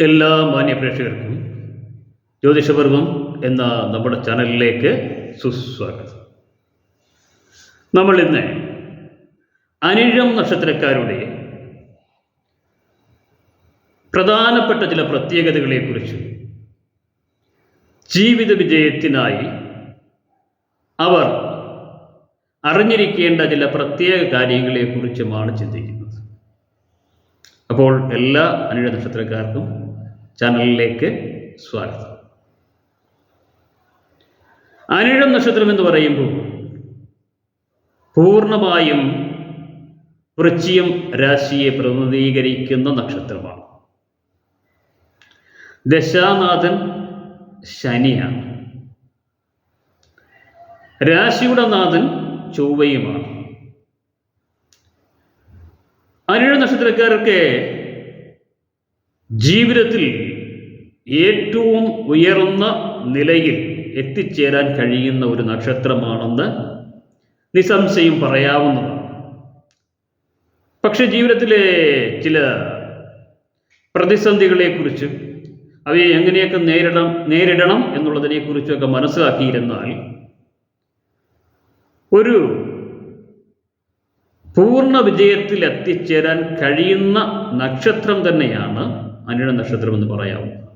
എല്ലാ മാന്യ പ്രേക്ഷകർക്കും ജ്യോതിഷപർവം എന്ന നമ്മുടെ ചാനലിലേക്ക് സുസ്വാഗതം. നമ്മൾ ഇന്ന് അനിഴം നക്ഷത്രക്കാരുടെ പ്രധാനപ്പെട്ട ചില പ്രത്യേകതകളെക്കുറിച്ച് ജീവിത വിജയത്തിനായി അവർ അറിഞ്ഞിരിക്കേണ്ട ചില പ്രത്യേക കാര്യങ്ങളെക്കുറിച്ചുമാണ് ചിന്തിക്കുന്നത്. അപ്പോൾ എല്ലാ അനിഴ നക്ഷത്രക്കാർക്കും ചാനലിലേക്ക് സ്വാഗതം. അനിഴം നക്ഷത്രം എന്ന് പറയുമ്പോൾ പൂർണമായും വൃശ്ചിയം രാശിയെ പ്രതിനിധീകരിക്കുന്ന നക്ഷത്രമാണ്. ദശാനാഥൻ ശനിയാണ്. രാശിയുടെ നാഥൻ ചൊവ്വയുമാണ്. അനിഴ നക്ഷത്രക്കാരൊക്കെ ജീവിതത്തിൽ ഏറ്റവും ഉയർന്ന നിലയിൽ എത്തിച്ചേരാൻ കഴിയുന്ന ഒരു നക്ഷത്രമാണെന്ന് നിസംശയം പറയാവുന്നതാണ്. പക്ഷെ ജീവിതത്തിലെ ചില പ്രതിസന്ധികളെക്കുറിച്ച് അവയെ എങ്ങനെയൊക്കെ നേരിടണം നേരിടണം എന്നുള്ളതിനെക്കുറിച്ചൊക്കെ മനസ്സിലാക്കിയിരുന്നാൽ ഒരു പൂർണ വിജയത്തിൽ എത്തിച്ചേരാൻ കഴിയുന്ന നക്ഷത്രം തന്നെയാണ് അനിഴ നക്ഷത്രം എന്ന് പറയാവുന്നത്.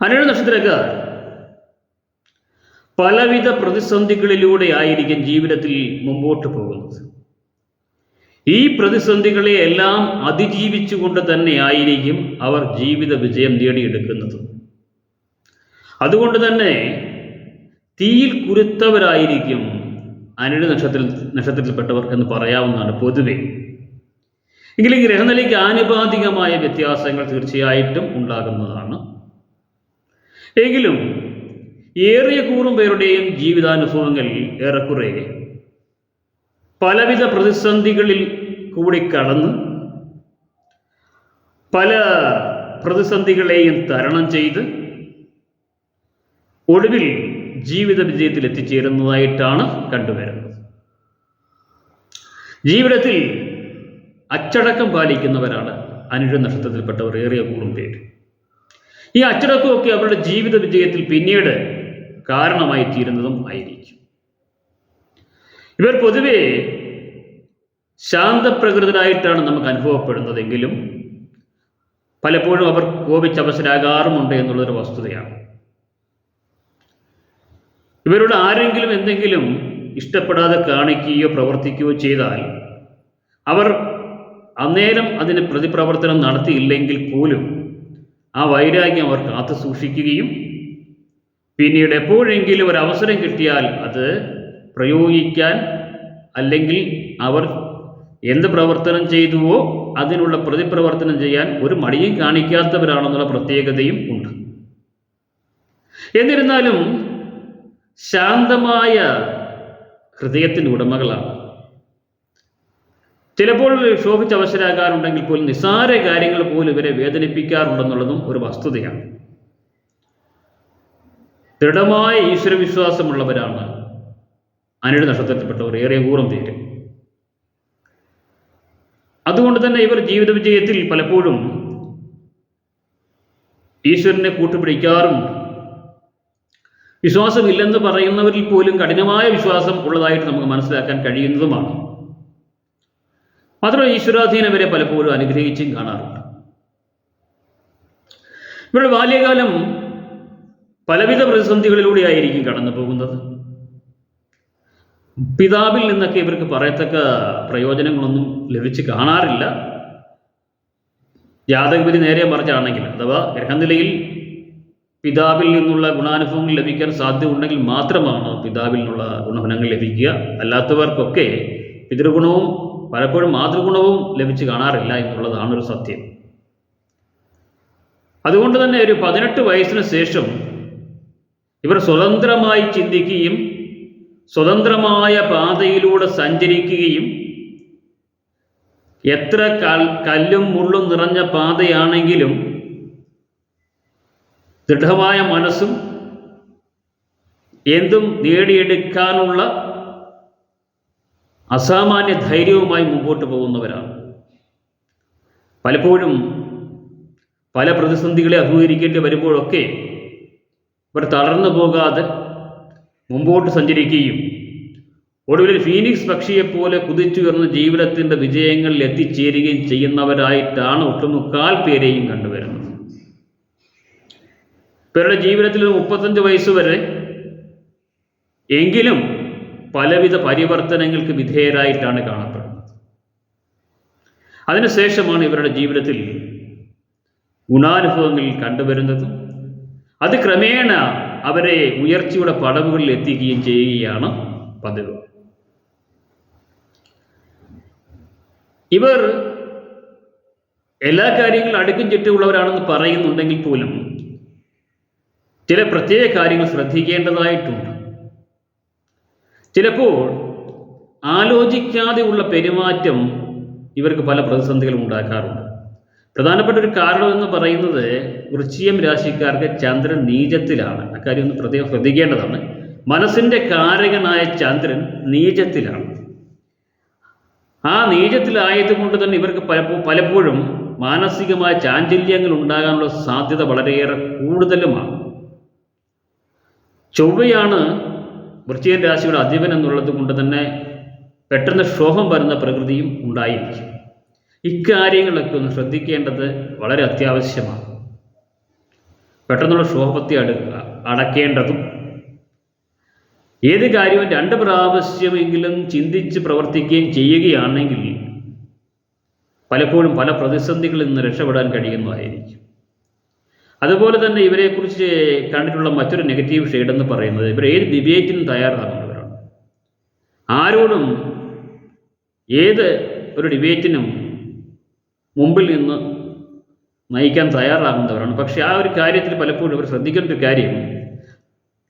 അനിഴ നക്ഷത്രക്കാർ പലവിധ പ്രതിസന്ധികളിലൂടെ ആയിരിക്കും ജീവിതത്തിൽ മുമ്പോട്ട് പോകുന്നത്. ഈ പ്രതിസന്ധികളെ എല്ലാം അതിജീവിച്ചുകൊണ്ട് തന്നെ ആയിരിക്കും അവർ ജീവിത വിജയം നേടിയെടുക്കുന്നത്. അതുകൊണ്ട് തന്നെ തീയിൽ കുരുത്തവരായിരിക്കും അനിഴ നക്ഷത്രത്തിൽ നക്ഷത്രത്തിൽപ്പെട്ടവർ എന്ന് പറയാവുന്നതാണ് പൊതുവെ. എങ്കിലും ഗ്രഹനിലയ്ക്ക് ആനുപാതികമായ വ്യത്യാസങ്ങൾ തീർച്ചയായിട്ടും ഉണ്ടാകുന്നതാണ്. എങ്കിലും ഏറിയ കൂറും പേരുടെയും ജീവിതാനുഭവങ്ങൾ ഏറെക്കുറെ. പലവിധ പ്രതിസന്ധികളിൽ കൂടി കടന്ന് പല പ്രതിസന്ധികളെയും തരണം ചെയ്ത് ഒടുവിൽ ജീവിത വിജയത്തിൽ എത്തിച്ചേരുന്നതായിട്ടാണ് കണ്ടുവരുന്നത്. ജീവിതത്തിൽ അച്ചടക്കം പാലിക്കുന്നവരാണ് അനിഴ നക്ഷത്രത്തിൽപ്പെട്ടവർ ഏറിയ കൂറും പേര്. ഈ അച്ചടക്കമൊക്കെ അവരുടെ ജീവിത വിജയത്തിൽ പിന്നീട് കാരണമായി തീരുന്നതും ആയിരിക്കും. ഇവർ പൊതുവെ ശാന്തപ്രകൃതരായിട്ടാണ് നമുക്ക് അനുഭവപ്പെടുന്നതെങ്കിലും പലപ്പോഴും അവർ കോപിച്ചവസരാകാറുമുണ്ട് എന്നുള്ളൊരു വസ്തുതയാണ്. ഇവരോട് ആരെങ്കിലും എന്തെങ്കിലും ഇഷ്ടപ്പെടാതെ കാണിക്കുകയോ പ്രവർത്തിക്കുകയോ ചെയ്താൽ അവർ അന്നേരം അതിന് പ്രതിപ്രവർത്തനം നടത്തിയില്ലെങ്കിൽ പോലും ആ വൈരാഗ്യം അവർ കാത്തു സൂക്ഷിക്കുകയും പിന്നീട് എപ്പോഴെങ്കിലും ഒരു അവസരം കിട്ടിയാൽ അത് പ്രയോഗിക്കാൻ അല്ലെങ്കിൽ അവർ എന്ത് പ്രവർത്തനം ചെയ്തുവോ അതിനുള്ള പ്രതിപ്രവർത്തനം ചെയ്യാൻ ഒരു മടിയും കാണിക്കാത്തവരാണെന്നുള്ള പ്രത്യേകതയും ഉണ്ട്. എന്നിരുന്നാലും ശാന്തമായ ഹൃദയത്തിന്റെ ഉടമകളാണ്. ചിലപ്പോൾ ക്ഷോഭിച്ചവശരാകാറുണ്ടെങ്കിൽ പോലും നിസ്സാര കാര്യങ്ങൾ പോലും ഇവരെ വേദനിപ്പിക്കാറുണ്ടെന്നുള്ളതും ഒരു വസ്തുതയാണ്. ദൃഢമായ ഈശ്വരവിശ്വാസമുള്ളവരാണ് അനിഴ നക്ഷത്രത്തിൽപ്പെട്ടവർ ഏറെ ഊറം തീരും അതുകൊണ്ട് തന്നെ ഇവർ ജീവിത വിജയത്തിൽ പലപ്പോഴും ഈശ്വരനെ കൂട്ടുപിടിക്കാറുമുണ്ട് വിശ്വാസമില്ലെന്ന് പറയുന്നവരിൽ പോലും കഠിനമായ വിശ്വാസം ഉള്ളതായിട്ട് നമുക്ക് മനസ്സിലാക്കാൻ കഴിയുന്നതുമാണ്. മാത്രമല്ല ഈശ്വരാധീനം വരെ പലപ്പോഴും അനുഗ്രഹിച്ചും കാണാറുണ്ട്. ഇവരുടെ ബാല്യകാലം പലവിധ പ്രതിസന്ധികളിലൂടെ ആയിരിക്കും കടന്നു പോകുന്നത്. പിതാവിൽ നിന്നൊക്കെ ഇവർക്ക് പറയത്തക്ക പ്രയോജനങ്ങളൊന്നും ലഭിച്ച് കാണാറില്ല. ജാതകവിധി നേരെ മറിച്ചാണെങ്കിൽ അഥവാ ഗ്രഹനിലയിൽ പിതാവിൽ നിന്നുള്ള ഗുണാനുഭവങ്ങൾ ലഭിക്കാൻ സാധ്യതയുണ്ടെങ്കിൽ മാത്രമാണ് പിതാവിൽ നിന്നുള്ള ഗുണഫലങ്ങൾ ലഭിക്കുക. അല്ലാത്തവർക്കൊക്കെ പിതൃഗുണവും പലപ്പോഴും മാതൃഗുണവും ലഭിച്ചു കാണാറില്ല എന്നുള്ളതാണ് ഒരു സത്യം. അതുകൊണ്ട് തന്നെ ഒരു പതിനെട്ട് വയസ്സിന് ശേഷം ഇവർ സ്വതന്ത്രമായി ചിന്തിക്കുകയും സ്വതന്ത്രമായ പാതയിലൂടെ സഞ്ചരിക്കുകയും എത്ര കല്ലും മുള്ളും നിറഞ്ഞ പാതയാണെങ്കിലും ദൃഢമായ മനസ്സും എന്തും നേടിയെടുക്കാനുള്ള അസാമാന്യ ധൈര്യവുമായി മുമ്പോട്ട് പോകുന്നവരാണ്. പലപ്പോഴും പല പ്രതിസന്ധികളെ അഭിമുഖീകരിക്കേണ്ടി വരുമ്പോഴൊക്കെ ഇവർ തളർന്നു പോകാതെ മുമ്പോട്ട് സഞ്ചരിക്കുകയും ഒടുവിൽ ഫീനിക്സ് പക്ഷിയെപ്പോലെ കുതിച്ചുയർന്ന ജീവിതത്തിന്റെ വിജയങ്ങളിൽ എത്തിച്ചേരുകയും ചെയ്യുന്നവരായിട്ടാണ് ഒട്ടുമുക്കാൽ പേരെയും കണ്ടുവരുന്നത്. ഇവരുടെ ജീവിതത്തിൽ മുപ്പത്തഞ്ച് വയസ്സ് വരെ എങ്കിലും പലവിധ പരിവർത്തനങ്ങൾക്ക് വിധേയരായിട്ടാണ് കാണപ്പെടുന്നത്. അതിനുശേഷമാണ് ഇവരുടെ ജീവിതത്തിൽ ഗുണാനുഭവങ്ങൾ കണ്ടുവരുന്നതും. അത് ക്രമേണ അവരെ ഉയർച്ചയുടെ പടവുകളിൽ എത്തിക്കുകയും ചെയ്യുകയാണ് പതിവ്. ഇവർ എല്ലാ കാര്യങ്ങളും അടുക്കും ചുറ്റുമുള്ളവരാണെന്ന് പറയുന്നുണ്ടെങ്കിൽ പോലും ചില പ്രത്യേക കാര്യങ്ങൾ ശ്രദ്ധിക്കേണ്ടതായിട്ടുണ്ട്. ചിലപ്പോൾ ആലോചിക്കാതെയുള്ള പെരുമാറ്റം ഇവർക്ക് പല പ്രതിസന്ധികളും ഉണ്ടാക്കാറുണ്ട്. പ്രധാനപ്പെട്ട ഒരു കാരണം എന്ന് പറയുന്നത് വൃശ്ചികം രാശിക്കാർക്ക് ചന്ദ്രൻ നീചത്തിലാണ്. അക്കാര്യം ഒന്ന് പ്രത്യേകം ശ്രദ്ധിക്കേണ്ടതാണ്. മനസ്സിന്റെ കാരകനായ ചന്ദ്രൻ നീചത്തിലാണ്. ആ നീചത്തിലായതുകൊണ്ട് തന്നെ ഇവർക്ക് പലപ്പോ പലപ്പോഴും മാനസികമായ ചാഞ്ചല്യങ്ങൾ ഉണ്ടാകാനുള്ള സാധ്യത വളരെയേറെ കൂടുതലുമാണ്. ചൊവ്വയാണ് വൃശ്ചികൻ രാശിയുടെ അധിപൻ എന്നുള്ളത് കൊണ്ട് തന്നെ പെട്ടെന്ന് ക്ഷോഭം വരുന്ന പ്രകൃതിയും ഉണ്ടായിരിക്കും. ഇക്കാര്യങ്ങളൊക്കെ ഒന്ന് ശ്രദ്ധിക്കേണ്ടത് വളരെ അത്യാവശ്യമാണ്. പെട്ടെന്നുള്ള ക്ഷോഭത്തെ അടു അടക്കേണ്ടതും ഏത് കാര്യവും രണ്ട് പ്രാവശ്യമെങ്കിലും ചിന്തിച്ച് പ്രവർത്തിക്കുകയും ചെയ്യുകയാണെങ്കിൽ പലപ്പോഴും പല പ്രതിസന്ധികളിൽ നിന്ന് രക്ഷപ്പെടാൻ കഴിയുന്നതായിരിക്കും. അതുപോലെ തന്നെ ഇവരെക്കുറിച്ച് കണ്ടിട്ടുള്ള മറ്റൊരു നെഗറ്റീവ് ഷെയ്ഡ് എന്ന് പറയുന്നത് ഇവർ ഏത് ഡിബേറ്റിനും തയ്യാറാകുന്നവരാണ്. ആരോടും ഏത് ഒരു ഡിബേറ്റിനും മുമ്പിൽ നിന്ന് നയിക്കാൻ തയ്യാറാകുന്നവരാണ്. പക്ഷേ ആ ഒരു കാര്യത്തിൽ പലപ്പോഴും ഇവർ ശ്രദ്ധിക്കേണ്ട ഒരു കാര്യം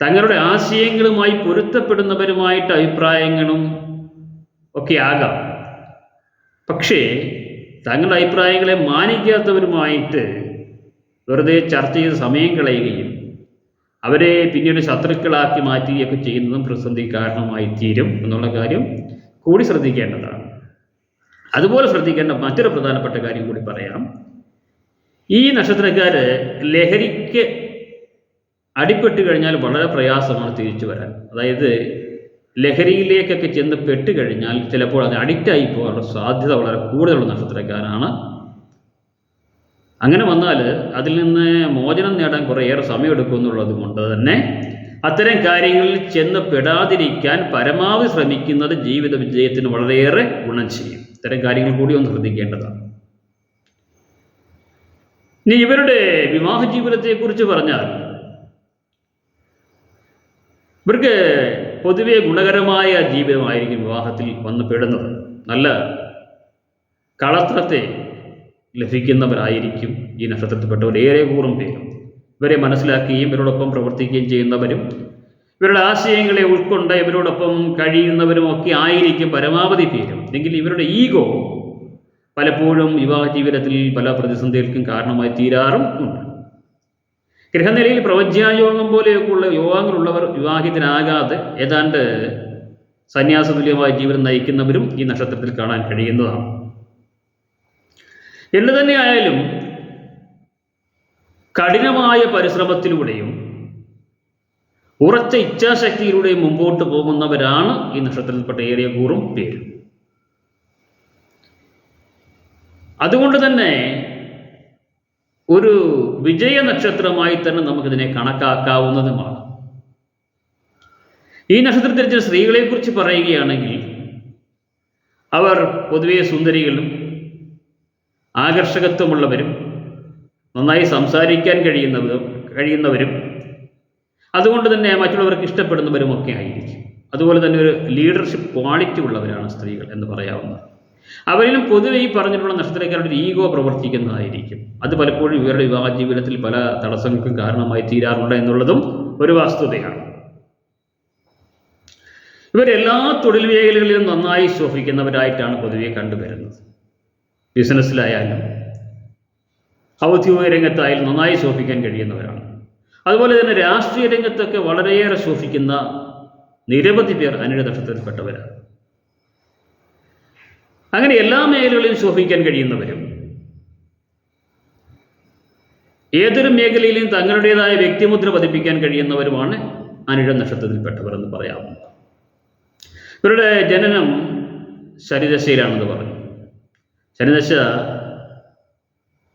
തങ്ങളുടെ ആശയങ്ങളുമായി പൊരുത്തപ്പെടുന്നവരുമായിട്ട് അഭിപ്രായങ്ങളും ഒക്കെ ആകാം. പക്ഷേ തങ്ങളുടെ അഭിപ്രായങ്ങളെ മാനിക്കാത്തവരുമായിട്ട് വെറുതെ ചർച്ച ചെയ്ത് സമയം കളയുകയും അവരെ പിന്നീട് ശത്രുക്കളാക്കി മാറ്റുകയൊക്കെ ചെയ്യുന്നതും പ്രതിസന്ധി കാരണമായി തീരും എന്നുള്ള കാര്യം കൂടി ശ്രദ്ധിക്കേണ്ടതാണ്. അതുപോലെ ശ്രദ്ധിക്കേണ്ട മറ്റൊരു പ്രധാനപ്പെട്ട കാര്യം കൂടി പറയാം. ഈ നക്ഷത്രക്കാർ ലഹരിക്ക് അടിപ്പെട്ട് കഴിഞ്ഞാൽ വളരെ പ്രയാസമാണ് തിരിച്ചു വരാൻ. അതായത് ലഹരിയിലേക്കൊക്കെ ചെന്ന് പെട്ട് കഴിഞ്ഞാൽ ചിലപ്പോൾ അത് അഡിക്റ്റായി പോകാനുള്ള സാധ്യത വളരെ കൂടുതലുള്ള നക്ഷത്രക്കാരാണ്. അങ്ങനെ വന്നാൽ അതിൽ നിന്ന് മോചനം നേടാൻ കുറേയേറെ സമയമെടുക്കും എന്നുള്ളത് കൊണ്ട് തന്നെ അത്തരം കാര്യങ്ങളിൽ ചെന്ന് പെടാതിരിക്കാൻ പരമാവധി ശ്രമിക്കുന്നത് ജീവിത വിജയത്തിന് വളരെയേറെ ഗുണം ചെയ്യും. ഇത്തരം കാര്യങ്ങൾ കൂടി ഒന്ന് ശ്രദ്ധിക്കേണ്ടതാണ്. ഇനി ഇവരുടെ വിവാഹ ജീവിതത്തെക്കുറിച്ച് പറഞ്ഞാൽ ഇവർക്ക് പൊതുവെ ഗുണകരമായ ജീവിതമായിരിക്കും വിവാഹത്തിൽ വന്ന് പെടുന്നത്. നല്ല കളത്രത്തെ ലഭിക്കുന്നവരായിരിക്കും ഈ നക്ഷത്രത്തിൽപ്പെട്ടവർ. ഏറെ കൂറും പേരും. ഇവരെ മനസ്സിലാക്കുകയും ഇവരോടൊപ്പം പ്രവർത്തിക്കുകയും ചെയ്യുന്നവരും ഇവരുടെ ആശയങ്ങളെ ഉൾക്കൊണ്ട് ഇവരോടൊപ്പം കഴിയുന്നവരും ഒക്കെ ആയിരിക്കും പരമാവധി പേരും. അല്ലെങ്കിൽ ഇവരുടെ ഈഗോ പലപ്പോഴും വിവാഹ ജീവിതത്തിൽ പല പ്രതിസന്ധികൾക്കും കാരണമായി തീരാറും ഉണ്ട്. ഗൃഹനിലയിൽ പ്രവജ്ഞായോഗം പോലെയൊക്കെയുള്ള യോഗങ്ങളുള്ളവർ വിവാഹിതനാകാതെ ഏതാണ്ട് സന്യാസതുല്യമായ ജീവിതം നയിക്കുന്നവരും ഈ നക്ഷത്രത്തിൽ കാണാൻ കഴിയുന്നതാണ്. എന്തു തന്നെയായാലും കഠിനമായ പരിശ്രമത്തിലൂടെയും ഉറച്ച ഇച്ഛാശക്തിയിലൂടെയും മുമ്പോട്ട് പോകുന്നവരാണ് ഈ നക്ഷത്രത്തിൽപ്പെട്ട ഏറിയ കൂറും പേരും. അതുകൊണ്ട് തന്നെ ഒരു വിജയ നക്ഷത്രമായി തന്നെ നമുക്കിതിനെ കണക്കാക്കാവുന്നതുമാണ്. ഈ നക്ഷത്രത്തിൽ ചില സ്ത്രീകളെക്കുറിച്ച് പറയുകയാണെങ്കിൽ അവർ പൊതുവെ സുന്ദരികളും ആകർഷകത്വമുള്ളവരും നന്നായി സംസാരിക്കാൻ കഴിയുന്നവരും കഴിയുന്നവരും അതുകൊണ്ട് തന്നെ മറ്റുള്ളവർക്ക് ഇഷ്ടപ്പെടുന്നവരുമൊക്കെ ആയിരിക്കും. അതുപോലെ തന്നെ ഒരു ലീഡർഷിപ്പ് ക്വാളിറ്റി ഉള്ളവരാണ് സ്ത്രീകൾ എന്ന് പറയാവുന്നത് അവരിലും പൊതുവെ ഈ പറഞ്ഞിട്ടുള്ള നക്ഷത്രക്കാരുടെ ഈഗോ പ്രവർത്തിക്കുന്നതായിരിക്കും. അത് പലപ്പോഴും ഇവരുടെ വിവാഹ ജീവിതത്തിൽ പല തടസ്സങ്ങൾക്കും കാരണമായി തീരാറുണ്ട് എന്നുള്ളതും ഒരു വസ്തുതയാണ്. ഇവരെല്ലാ തൊഴിൽ മേഖലകളിലും നന്നായി ശോഭിക്കുന്നവരായിട്ടാണ് പൊതുവെ കണ്ടുവരുന്നത്. ബിസിനസ്സിലായാലും ഔദ്യോഗിക രംഗത്തായാലും നന്നായി ശോഭിക്കാൻ കഴിയുന്നവരാണ്. അതുപോലെ തന്നെ രാഷ്ട്രീയ രംഗത്തൊക്കെ വളരെയേറെ ശോഭിക്കുന്ന നിരവധി പേർ അനിഴ നക്ഷത്രത്തിൽപ്പെട്ടവരാണ്. അങ്ങനെ എല്ലാ മേഖലകളിലും ശോഭിക്കാൻ കഴിയുന്നവരും ഏതൊരു മേഖലയിലും തങ്ങളുടേതായ വ്യക്തിമുദ്ര പതിപ്പിക്കാൻ കഴിയുന്നവരുമാണ് അനിഴ നക്ഷത്രത്തിൽപ്പെട്ടവർ എന്ന് പറയാവുന്നത് ഇവരുടെ ജനനം ശനിദശയിലാണെന്ന് പറഞ്ഞു. ശനിദശ.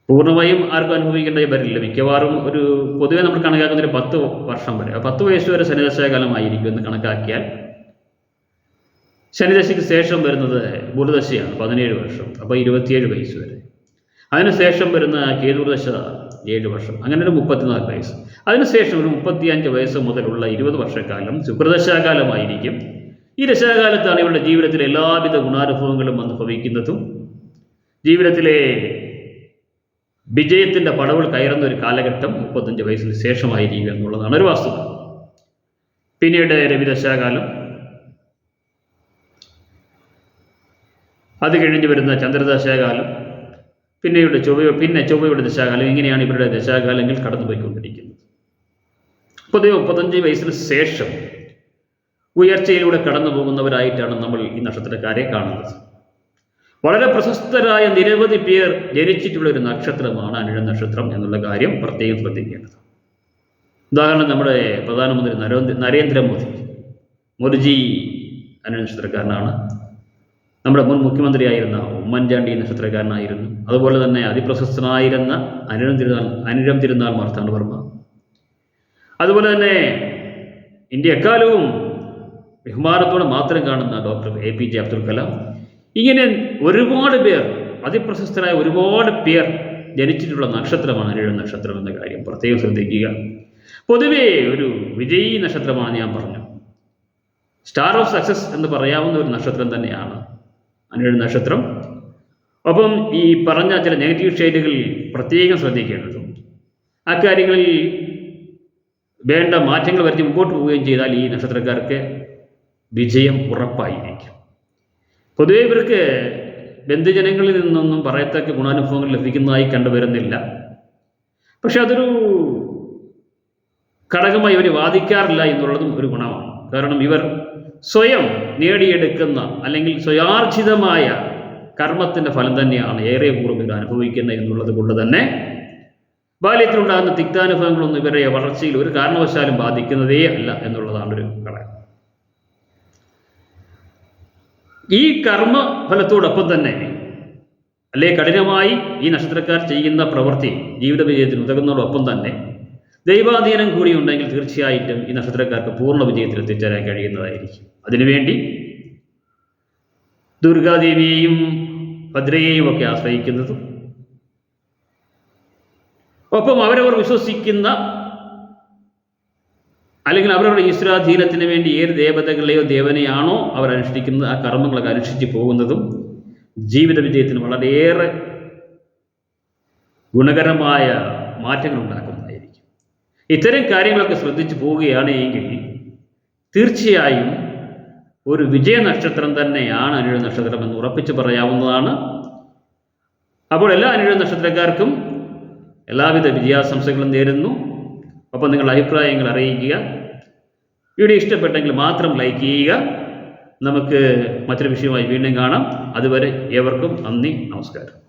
പൂർണമായും ആർക്കും അനുഭവിക്കേണ്ട വരില്ല. മിക്കവാറും ഒരു പൊതുവെ നമ്മൾ കണക്കാക്കുന്ന ഒരു പത്ത് വർഷം വരെ. പത്ത് വയസ്സ് വരെ ശനിദശാകാലമായിരിക്കും എന്ന് കണക്കാക്കിയാൽ ശനിദശയ്ക്ക് ശേഷം വരുന്നത് ഗുരുദശയാണ് പതിനേഴ് വർഷം. അപ്പോൾ ഇരുപത്തിയേഴ് വയസ്സ് വരെ. അതിനുശേഷം വരുന്ന കേതുർദശ ഏഴ് വർഷം. അങ്ങനെ ഒരു മുപ്പത്തിനാല് വയസ്സ്. അതിനുശേഷം ഒരു മുപ്പത്തിയഞ്ച് വയസ്സ് മുതലുള്ള ഇരുപത് വർഷക്കാലം ശുക്രദശാകാലമായിരിക്കും ഈ ദശാകാലത്താണ് ഇവരുടെ ജീവിതത്തിലെ എല്ലാവിധ ഗുണാനുഭവങ്ങളും അനുഭവിക്കുന്നതും. ജീവിതത്തിലെ വിജയത്തിന്റെ പടവുകൾ കയറുന്ന ഒരു കാലഘട്ടം മുപ്പത്തഞ്ച് വയസ്സിന് ശേഷമായിരിക്കും എന്നുള്ളതാണ് ഒരു വാസ്തുത പിന്നീട് രവിദശാകാലം. അത് കഴിഞ്ഞ് വരുന്ന ചന്ദ്രദശാകാലം. പിന്നെയുടെ ചൊവ്വ പിന്നെ ചൊവ്വയുടെ ദശാകാലം. ഇങ്ങനെയാണ് ഇവരുടെ ദശാകാലങ്ങൾ കടന്നുപോയിക്കൊണ്ടിരിക്കുന്നത്. മുപ്പത് മുപ്പത്തഞ്ച് വയസ്സിന് ശേഷം ഉയർച്ചയിലൂടെ കടന്നു പോകുന്നവരായിട്ടാണ് നമ്മൾ ഈ നക്ഷത്രക്കാരെ കാണുന്നത്. വളരെ പ്രശസ്തരായ നിരവധി പേർ ജനിച്ചിട്ടുള്ള ഒരു നക്ഷത്രമാണ് അനിഴ നക്ഷത്രം എന്നുള്ള കാര്യം പ്രത്യേകം ശ്രദ്ധിക്കേണ്ടത്. ഉദാഹരണം നമ്മുടെ പ്രധാനമന്ത്രി നരേന്ദ്ര നരേന്ദ്രമോദി. മോദിജി അനിഴ നക്ഷത്രക്കാരനാണ് നമ്മുടെ മുൻ മുഖ്യമന്ത്രിയായിരുന്ന ഉമ്മൻചാണ്ടി നക്ഷത്രക്കാരനായിരുന്നു. അതുപോലെ തന്നെ അതിപ്രശസ്തനായിരുന്ന അനിഴം തിരുനാൾ അനിഴം തിരുനാൾ മാർത്താണ് വർമ്മ. അതുപോലെ തന്നെ ഇന്ത്യ എക്കാലവും ബഹുമാനത്തോടെ മാത്രം കാണുന്ന doctor A P J Abdul Kalam. ഇങ്ങനെ ഒരുപാട് പേർ അതിപ്രശസ്തരായ ഒരുപാട് പേർ ജനിച്ചിട്ടുള്ള നക്ഷത്രമാണ് അനിഴ നക്ഷത്രം എന്ന കാര്യം പ്രത്യേകം ശ്രദ്ധിക്കുക. പൊതുവേ ഒരു വിജയി നക്ഷത്രമാണ് ഞാൻ പറഞ്ഞു. സ്റ്റാർ ഓഫ് സക്സസ് എന്ന് പറയാവുന്ന ഒരു നക്ഷത്രം തന്നെയാണ് അനിഴ നക്ഷത്രം. ഒപ്പം ഈ പറഞ്ഞ ചില നെഗറ്റീവ് ഷെയ്ഡുകൾ പ്രത്യേകം ശ്രദ്ധിക്കേണ്ടതും അക്കാര്യങ്ങളിൽ വേണ്ട മാറ്റങ്ങൾ വരുത്തി മുമ്പോട്ട് പോവുകയും ചെയ്താൽ ഈ നക്ഷത്രക്കാർക്ക് വിജയം ഉറപ്പായിരിക്കും. പൊതുവെ ഇവർക്ക് ബന്ധുജനങ്ങളിൽ നിന്നൊന്നും പറയത്തക്ക ഗുണാനുഭവങ്ങൾ ലഭിക്കുന്നതായി കണ്ടുവരുന്നില്ല. പക്ഷെ അതൊരു ഘടകമായി ഇവർ വാദിക്കാറില്ല എന്നുള്ളതും ഒരു ഗുണമാണ്. കാരണം ഇവർ സ്വയം നേടിയെടുക്കുന്ന അല്ലെങ്കിൽ സ്വയാർജിതമായ കർമ്മത്തിന്റെ ഫലം തന്നെയാണ് ഏറെ പൂർവം ഇവർ അനുഭവിക്കുന്നത് എന്നുള്ളത് കൊണ്ട് തന്നെ ബാല്യത്തിലുണ്ടാകുന്ന തിക്താനുഭവങ്ങളൊന്നും ഇവരുടെ വളർച്ചയിൽ ഒരു കാരണവശാലും ബാധിക്കുന്നതേ അല്ല എന്നുള്ളതാണ് ഒരു ഘടകം. ഈ കർമ്മ ഫലത്തോടൊപ്പം തന്നെ അല്ലെ? കഠിനമായി ഈ നക്ഷത്രക്കാർ ചെയ്യുന്ന പ്രവൃത്തി ജീവിത വിജയത്തിന് ഉതകുന്നതോടൊപ്പം തന്നെ ദൈവാധീനം കൂടി ഉണ്ടെങ്കിൽ തീർച്ചയായിട്ടും ഈ നക്ഷത്രക്കാർക്ക് പൂർണ വിജയത്തിൽ എത്തിച്ചേരാൻ കഴിയുന്നതായിരിക്കും. അതിനുവേണ്ടി ദുർഗാദേവിയെയും ഭദ്രയെയും ഒക്കെ ആശ്രയിക്കുന്നതും ഒപ്പം അവരവർ വിശ്വസിക്കുന്ന അല്ലെങ്കിൽ അവരവരുടെ ഈശ്വരാധീനത്തിന് വേണ്ടി ഏത് ദേവതകളെയോ ദേവനെയാണോ അവർ അനുഷ്ഠിക്കുന്നത് ആ കർമ്മങ്ങളൊക്കെ അനുഷ്ഠിച്ച് പോകുന്നതും ജീവിത വിജയത്തിന് വളരെയേറെ ഗുണകരമായ മാറ്റങ്ങൾ ഉണ്ടാക്കുന്നതായിരിക്കും. ഇത്തരം കാര്യങ്ങളൊക്കെ ശ്രദ്ധിച്ചു പോവുകയാണ് എങ്കിൽ തീർച്ചയായും ഒരു വിജയ നക്ഷത്രം തന്നെയാണ് അനുഴ നക്ഷത്രം എന്ന് ഉറപ്പിച്ച് പറയാവുന്നതാണ്. അപ്പോൾ എല്ലാ അനുഴ നക്ഷത്രക്കാർക്കും എല്ലാവിധ വിജയാശംസകളും നേരുന്നു. ഒപ്പം നിങ്ങളുടെ അഭിപ്രായങ്ങൾ അറിയിക്കുക. വീഡിയോ ഇഷ്ടപ്പെട്ടെങ്കിൽ മാത്രം ലൈക്ക് ചെയ്യുക. നമുക്ക് മറ്റൊരു വിഷയമായി വീണ്ടും കാണാം. അതുവരെ ഏവർക്കും നന്ദി നമസ്കാരം.